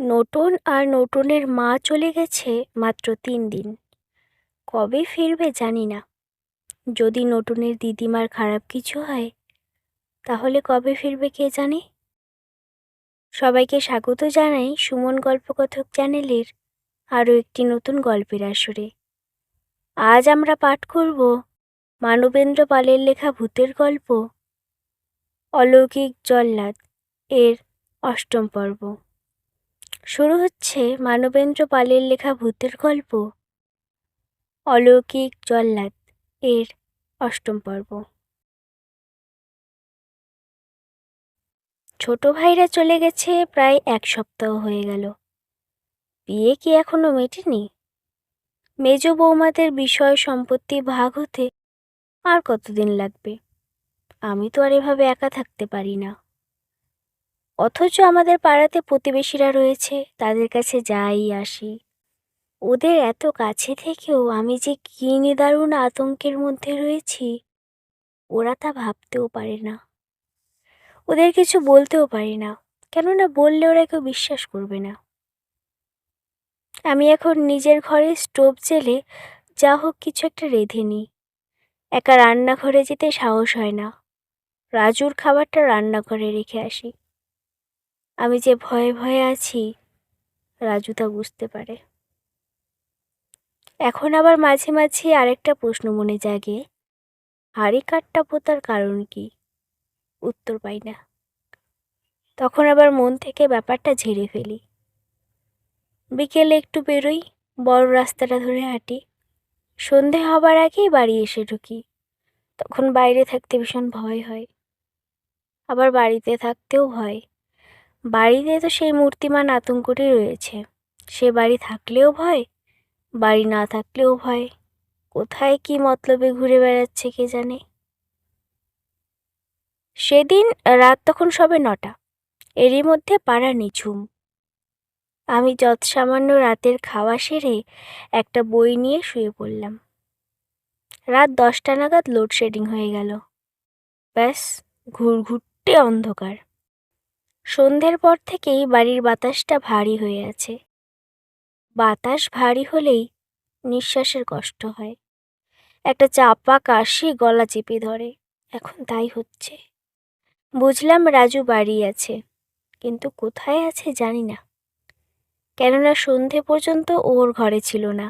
নতুন আর নতুনের মা চলে গেছে মাত্র তিন দিন। কবে ফিরবে জানি না। যদি নতুনের দিদিমার খারাপ কিছু হয়, তাহলে কবে ফিরবে কে জানে? সবাইকে স্বাগত জানাই সুমন গল্পকথক চ্যানেলের আরও একটি নতুন গল্পের আসরে। আজ আমরা পাঠ করব মানবেন্দ্র পালের লেখা ভূতের গল্প, অলৌকিক জল্লাদ এর অষ্টম পর্ব। শুরু হচ্ছে মানবেন্দ্র পালের লেখা ভূতের গল্প। অলৌকিক জল্লাদ এর অষ্টম পর্ব। ছোট ভাইরা চলে গেছে, প্রায় এক সপ্তাহ হয়ে গেল। বিয়ে কি এখনও মেটেনি? মেজ বৌমাদের বিষয় সম্পত্তি ভাগ হতে আর কতদিন লাগবে? আমি তো আর এভাবে একা থাকতে পারি না। অথচ আমাদের পাড়াতে প্রতিবেশীরা রয়েছে, তাদের কাছে যাই আসি। ওদের এত কাছে থেকেও আমি যে কী নিদারুণ আতঙ্কের মধ্যে রয়েছি, ওরা তা ভাবতেও পারে না। ওদের কিছু বলতেও পারি না, কেননা বললে ওরা কেউ বিশ্বাস করবে না। আমি এখন নিজের ঘরে স্টোভ জেলে যা হোক কিছু একটা রেঁধে নিই। একা রান্নাঘরে যেতে সাহস হয় না। রাজুর খাবারটা রান্নাঘরে রেখে আসি। আমি যে ভয়ে ভয়ে আছি, রাজু তা বুঝতে পারে। এখন আবার মাঝে মাঝে আরেকটা প্রশ্ন মনে জাগে, হাড়ি কাঠটা পোতার কারণ কি? উত্তর পাই না। তখন আবার মন থেকে ব্যাপারটা ঝেড়ে ফেলি। বিকেলে একটু বেরোই, বড় রাস্তাটা ধরে হাঁটি। সন্ধে হবার আগেই বাড়ি এসে ঢুকি। তখন বাইরে থাকতে ভীষণ ভয় হয়। আবার বাড়িতে থাকতেও ভয়। বাড়িতে তো সেই মূর্তিমান আতঙ্কটি রয়েছে। সে বাড়ি থাকলেও ভয়, বাড়ি না থাকলেও ভয়। কোথায় কি মতলবে ঘুরে বেড়াচ্ছে কে জানে? সেদিন রাত তখন সবে নটা। এরই মধ্যে পাড়া নিঝুম। আমি যৎসামান্য রাতের খাওয়া সেরে একটা বই নিয়ে শুয়ে পড়লাম। রাত দশটা নাগাদ লোডশেডিং হয়ে গেল। ব্যাস, ঘুরঘুরটে অন্ধকার। সন্ধ্যের পর থেকেই বাড়ির বাতাসটা ভারী হয়ে আছে। বাতাস ভারী হলেই নিঃশ্বাসের কষ্ট হয়। একটা চাপা কাশি গলা চেপে ধরে, এখন তাই হচ্ছে। বুঝলাম রাজু বাড়ি আছে, কিন্তু কোথায় আছে জানি না। কেননা সন্ধে পর্যন্ত ওর ঘরে ছিল না।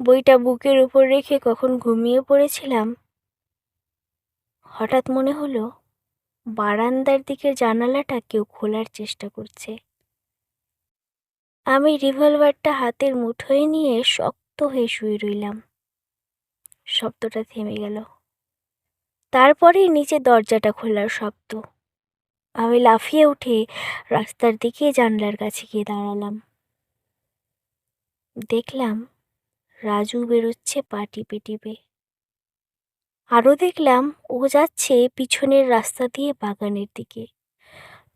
বইটা বুকের উপর রেখে কখন ঘুমিয়ে পড়েছিলাম, হঠাৎ মনে হলো বারান্দার দিকের জানালাটা কেউ খোলার চেষ্টা করছে। আমি রিভলভারটা হাতের মুঠোয় নিয়ে শক্ত হয়ে শুয়ে রইলাম। শব্দটা থেমে গেল। তারপরেই নিচে দরজাটা খোলার শব্দ। আমি লাফিয়ে উঠে রাস্তার দিকে জানলার কাছে গিয়ে দাঁড়ালাম। দেখলাম রাজু বেরোচ্ছে পা টিপে টিপে আরও দেখলাম ও যাচ্ছে পিছনের রাস্তা দিয়ে বাগানের দিকে।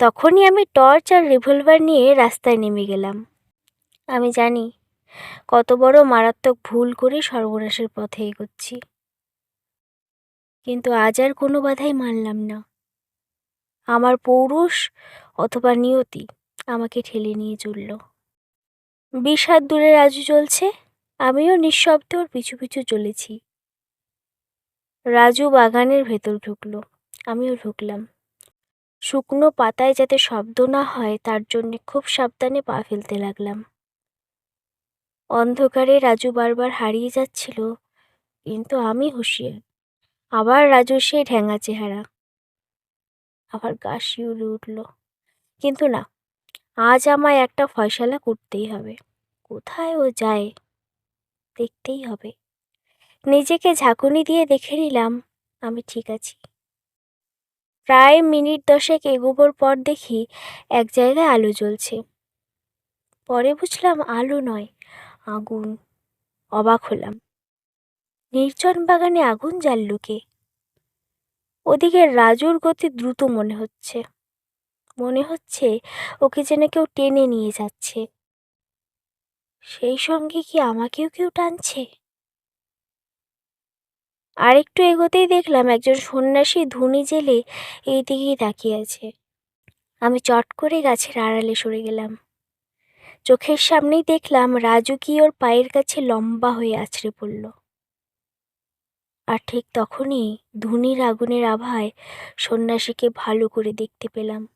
তখনই আমি টর্চ আর রিভলভার নিয়ে রাস্তায় নেমে গেলাম। আমি জানি, কত বড় মারাত্মক ভুল করে সর্বনাশের পথে এগোচ্ছি। কিন্তু আজ আর কোনো বাধাই মানলাম না। আমার পৌরুষ অথবা নিয়তি আমাকে ঠেলে নিয়ে চলল। বিশ হাত দূরে রাজু চলছে আমিও নিঃশব্দে ওর পিছু পিছু চলেছি। রাজু বাগানের ভেতর ঢুকলো। আমিও ঢুকলাম। শুকনো পাতায় যাতে শব্দ না হয়, তার জন্যে খুব সাবধানে পা ফেলতে লাগলাম। অন্ধকারে রাজু বারবার হারিয়ে যাচ্ছিল, কিন্তু আমি হুঁশিয়ার। আবার রাজুর সেই ঢ্যাঙা চেহারা। আবার গা শিউরে উঠল। কিন্তু না, আজ আমায় একটা ফয়সালা করতেই হবে। কোথায় ও যায়, দেখতেই হবে। নিজেকে ঝাঁকুনি দিয়ে দেখে নিলাম, আমি ঠিক আছি। প্রায় মিনিট দশেক এগোবোর পর দেখি এক জায়গায় আলো জ্বলছে। পরে বুঝলাম আলো নয়, আগুন। অবাক হলাম। নির্জন বাগানে আগুন জ্বালল কে? ওদিকে রাজুর গতি দ্রুত মনে হচ্ছে। মনে হচ্ছে ওকে যেন কেউ টেনে নিয়ে যাচ্ছে। সেই সঙ্গে কি আমাকেও কেউ টানছে? আরেকটু এগোতেই দেখলাম একজন সন্ন্যাসী ধুনি জেলে এই দিকেই তাকিয়ে আছে। আমি চট করে গাছের আড়ালে সরে গেলাম। চোখের সামনেই দেখলাম রাজু কি ওর পায়ের কাছে লম্বা হয়ে আছড়ে পড়ল। আর ঠিক তখনই ধুনির আগুনের আভায় সন্ন্যাসীকে ভালো করে দেখতে পেলাম।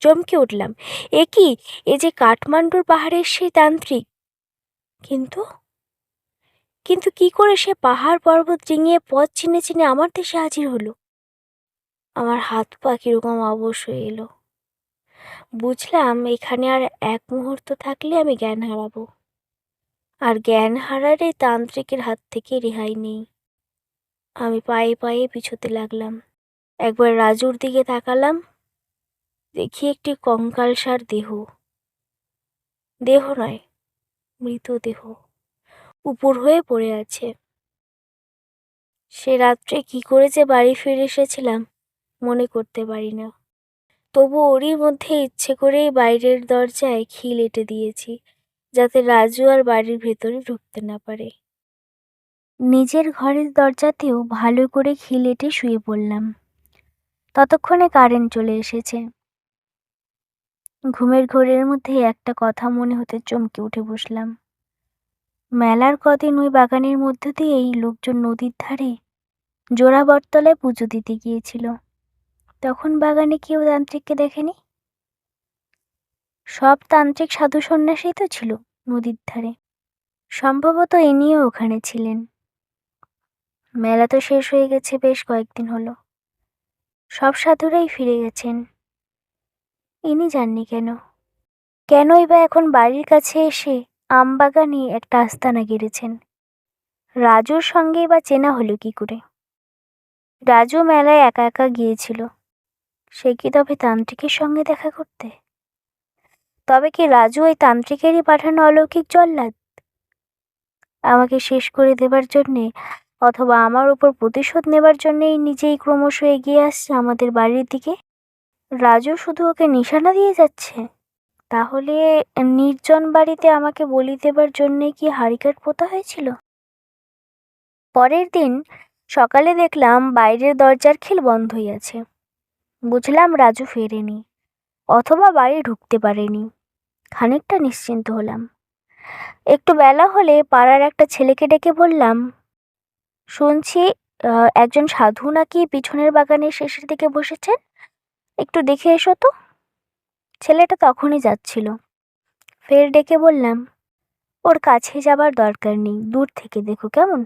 চমকে উঠলাম, এ কি? এ যে কাঠমান্ডুর পাহাড়ের সেই তান্ত্রিক? কিন্তু কিন্তু কি করে সে পাহাড় পর্বত ডিঙিয়ে পথ চিনে চিনে আমার দেশে হাজির হলো? আমার হাত পা কীরকম অবশ হয়ে এলো। বুঝলাম এখানে আর এক মুহূর্ত থাকলে আমি জ্ঞান হারাবো। আর জ্ঞান হারারে তান্ত্রিকের হাত থেকে রেহাই নেই। আমি পায়ে পায়ে পিছোতে লাগলাম। একবার রাজুর দিকে তাকালাম। দেখি একটি কঙ্কালসার দেহ। দেহ নয়, মৃতদেহ। উপর হয়ে পড়ে আছে। সে রাত্রে কি করে যে বাড়ি ফিরে এসেছিলাম মনে করতে পারি না। তবু ওরই মধ্যে ইচ্ছে করেই বাইরের দরজায় খিল এঁটে দিয়েছি, যাতে রাজু আর বাড়ির ভেতরে ঢুকতে না পারে। নিজের ঘরের দরজাতেও ভালো করে খিল এঁটে শুয়ে পড়লাম। ততক্ষণে কারেন্ট চলে এসেছে। ঘুমের ঘোরের মধ্যে একটা কথা মনে হতে চমকে উঠে বসলাম। মেলার কদিন ওই বাগানের মধ্য দিয়েই লোকজন নদীর ধারে জোড়া বটতলায় পুজো দিতে গিয়েছিল। তখন বাগানে কেউ তান্ত্রিককে দেখেনি? সব তান্ত্রিক সাধু সন্ন্যাসী তো ছিল নদীর ধারে। সম্ভবত ইনিও ওখানে ছিলেন। মেলা তো শেষ হয়ে গেছে বেশ কয়েকদিন হলো। সব সাধুরাই ফিরে গেছেন। ইনি যাননি কেন? কেনই বা এখন বাড়ির কাছে এসে আমবাগানে একটা আস্তানা গেড়েছেন। রাজুর সঙ্গেই বা চেনা হলো কি করে? রাজু মেলায় একা একা গিয়েছিল। সে কি তবে তান্ত্রিকের সঙ্গে দেখা করতে? তবে কি রাজু ওই তান্ত্রিকেরই পাঠানো অলৌকিক জল্লাদ? আমাকে শেষ করে দেবার জন্যে অথবা আমার উপর প্রতিশোধ নেবার জন্যেই নিজেই ক্রমশ এগিয়ে আসছে আমাদের বাড়ির দিকে? রাজু শুধু ওকে নিশানা দিয়ে যাচ্ছে? তাহলে নির্জন বাড়িতে আমাকে বলি দেবার জন্যে কি হাড়িকাঠ পোতা হয়েছিল? পরের দিন সকালে দেখলাম বাইরের দরজার খিল বন্ধই আছে বুঝলাম রাজু ফেরেনি, অথবা বাড়ি ঢুকতে পারেনি। খানিকটা নিশ্চিন্ত হলাম। একটু বেলা হলে পাড়ার একটা ছেলেকে ডেকে বললাম, শুনছি একজন সাধু নাকি পিছনের বাগানের শেষের দিকে বসেছেন? একটু দেখে এসো তো। ছেলেটা তখনই যাচ্ছিল। ফের ডেকে বললাম, ওর কাছে যাবার দরকার নেই, দূর থেকে দেখো কেমন?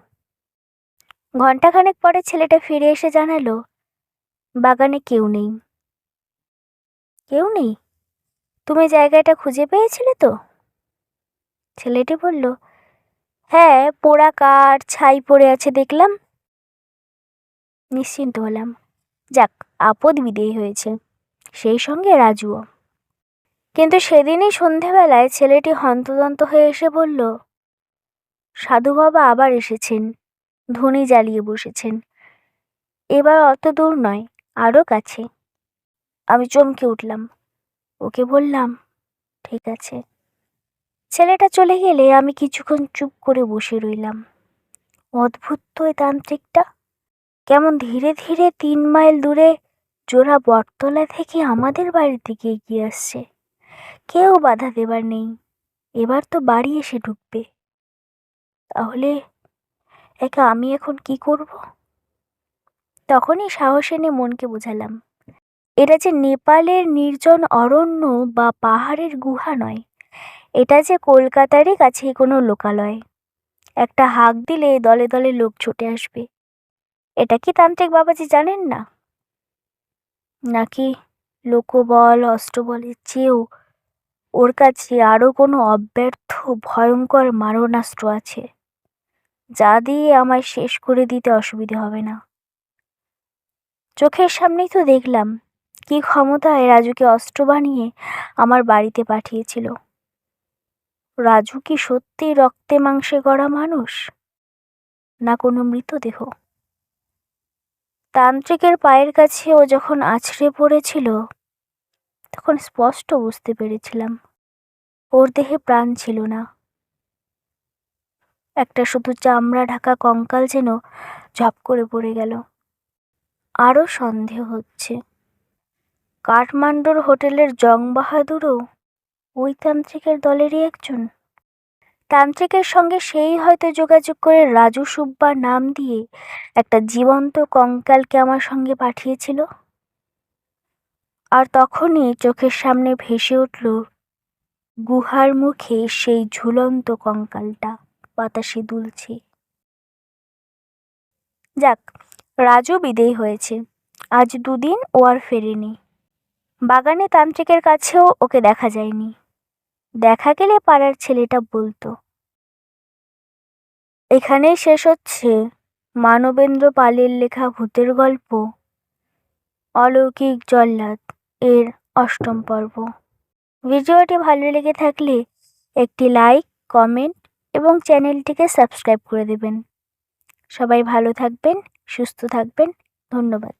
ঘন্টাখানেক পরে ছেলেটা ফিরে এসে জানালো, বাগানে কেউ নেই। কেউ নেই? তুমি জায়গাটা খুঁজে পেয়েছিলে তো? ছেলেটি বলল হ্যাঁ পোড়া কাঠ, ছাই পড়ে আছে দেখলাম। নিশ্চিন্ত হলাম, যাক, আপদ বিদেয় হয়েছে, সেই সঙ্গে রাজুও। কিন্তু সেদিনই সন্ধেবেলায় ছেলেটি হন্তদন্ত হয়ে এসে বলল, সাধু বাবা আবার এসেছেন, ধনী জ্বালিয়ে বসেছেন। এবার অত দূর নয় আরও কাছে। আমি চমকে উঠলাম। ওকে বললাম, ঠিক আছে। ছেলেটা চলে গেলে আমি কিছুক্ষণ চুপ করে বসে রইলাম। অদ্ভুত এই তান্ত্রিকটা। কেমন ধীরে ধীরে তিন মাইল দূরে জোড়া বটতলা থেকে আমাদের বাড়ির দিকে এগিয়ে আসছে। কেউ বাধা দেবার নেই। এবার তো বাড়ি এসে ঢুকবে। তাহলে একা আমি এখন কি করব? তখনই সাহস এনে মনকে বোঝালাম, এটা যে নেপালের নির্জন অরণ্য বা পাহাড়ের গুহা নয়, এটা যে কলকাতারই কাছে কোনো লোকালয়। একটা হাঁক দিলে দলে দলে লোক ছুটে আসবে। এটা কি তান্ত্রিক বাবাজি জানেন না? নাকি লোকবল অষ্টবলের চেয়েও ওর কাছে আরও কোনো অব্যর্থ, ভয়ঙ্কর মারণাস্ত্র আছে। যা দিয়ে আমায় শেষ করে দিতে অসুবিধে হবে না। চোখের সামনেই তো দেখলাম কি ক্ষমতায় রাজুকে অস্ত্র বানিয়ে আমার বাড়িতে পাঠিয়েছিল। রাজু কি সত্যি রক্তে মাংসে গড়া মানুষ? না কোনো মৃতদেহ? তান্ত্রিকের পায়ের কাছে ও যখন আছড়ে পড়েছিল তখন স্পষ্ট বুঝতে পেরেছিলাম। ওর দেহে প্রাণ ছিল না। একটা শুধু চামড়া ঢাকা কঙ্কাল যেন ঝপ করে পড়ে গেল। আরও সন্দেহ হচ্ছে। কাঠমান্ডুর হোটেলের জং বাহাদুরও ওই তান্ত্রিকের দলেরই একজন? তান্ত্রিকের সঙ্গে সেই হয়তো যোগাযোগ করে রাজু সুব্বা নাম দিয়ে একটা জীবন্ত কঙ্কালকে আমার সঙ্গে পাঠিয়েছিল? আর তখনই চোখের সামনে ভেসে উঠল গুহার মুখে সেই ঝুলন্ত কঙ্কালটা, বাতাসে দুলছে। যাক রাজু বিদেয় হয়েছে। আজ দুদিন ও আর ফেরেনি। বাগানে তান্ত্রিকের কাছেও ওকে দেখা যায়নি। দেখা গেলে পাড়ার ছেলেটা বলতো, এখানেই শেষ হচ্ছে মানবেন্দ্র পালের লেখা ভূতের গল্প, অলৌকিক জল্লাদ। এর অষ্টম পর্ব। ভিডিওটি ভালো লেগে থাকলে একটি লাইক, কমেন্ট এবং চ্যানেলটিকে সাবস্ক্রাইব করে দেবেন। সবাই ভালো থাকবেন, সুস্থ থাকবেন। ধন্যবাদ।